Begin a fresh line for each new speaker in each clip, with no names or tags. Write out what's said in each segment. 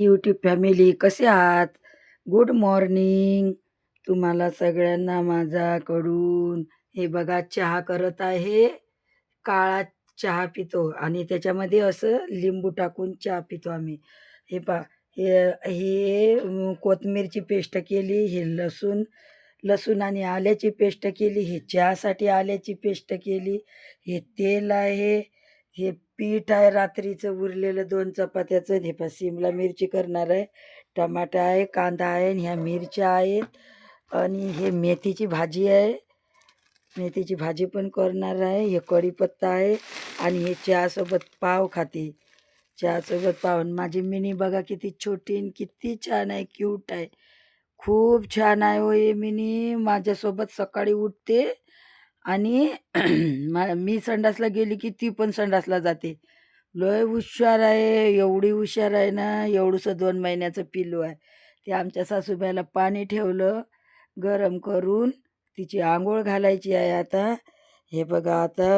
YouTube family कसे आहात? Good morning तुम्हाला सगळ्यांना माझ्याकडून हे बघा चहा करत आहे. काळा चहा पितो आणि त्याच्यामध्ये असं लिंबू टाकून चहा पितो आम्ही. हे पा हे हे कोथमीरची पेस्ट केली हे लसूण लसूण आणि आल्याची पेस्ट केली हे चहासाठी आल्याची पेस्ट केली हे तेल आहे हे पीठ आहे रात्रीचं उरलेलं दोन चपात्याचं. हे पा शिमला मिरची करणार आहे. टमाटा आहे कांदा आहे आणि ह्या मिरच्या आहेत. आणि हे मेथीची भाजी आहे. मेथीची भाजी पण करणार आहे. हे कढीपत्ता आहे आणि हे चहासोबत पाव खाते. चहासोबत पाव. आणि माझी मिनी बघा किती छोटी आणि किती छान आहे क्यूट आहे. खूप छान आहे हो हे मिनी. माझ्यासोबत सकाळी उठते. आणि मा- मी संडासला गेली की ती पण संडासला जाते. लय हुशार आहे एवढी हुशार आहे ना एवढंसं दोन महिन्याचं पिल्लू आहे. ते आमच्या सासूबाईला पाणी ठेवलं गरम करून तिची आंघोळ घालायची आहे आता. हे बघा आता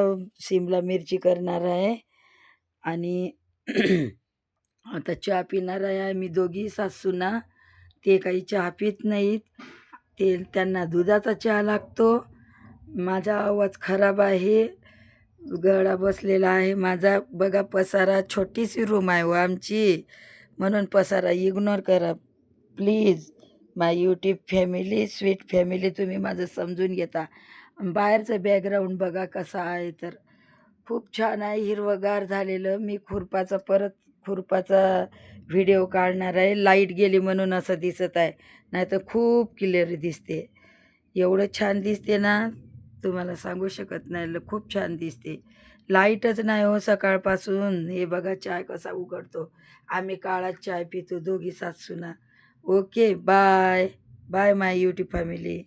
शिमला मिरची करणार आहे आणि आता चहा पिणार आहे मी दोघी सासूना. ते काही चहा पित नाहीत. ते त्यांना दुधाचा चहा लागतो. माझा आवाज खराब आहे गळा बसलेला आहे. माझा बघा पसारा छोटीशी रूम आहे व आमची. म्हणून पसारा इग्नोर करा. Please my YouTube family sweet family तुम्ही माझं समजून घेता. बाहेरचं बॅकग्राऊंड बघा कसा आहे तर. खूप छान आहे हिरवंगार झालेलं. मी खुरपाचा परत खुरपाचा व्हिडिओ काढणार आहे. लाइट गेली म्हणून असं दिसत आहे. नाहीतर खूप क्लिअर दिसते. एवढं छान दिसते ना. तुम्हाला सांगू शकत नाही. ल- खूप छान दिसते. लाईटच नाही हो सकाळपासून. हे बघा चाय कसा उघडतो. आम्ही काळात चाय पितो. दोघी सासूना okay bye bye my YouTube family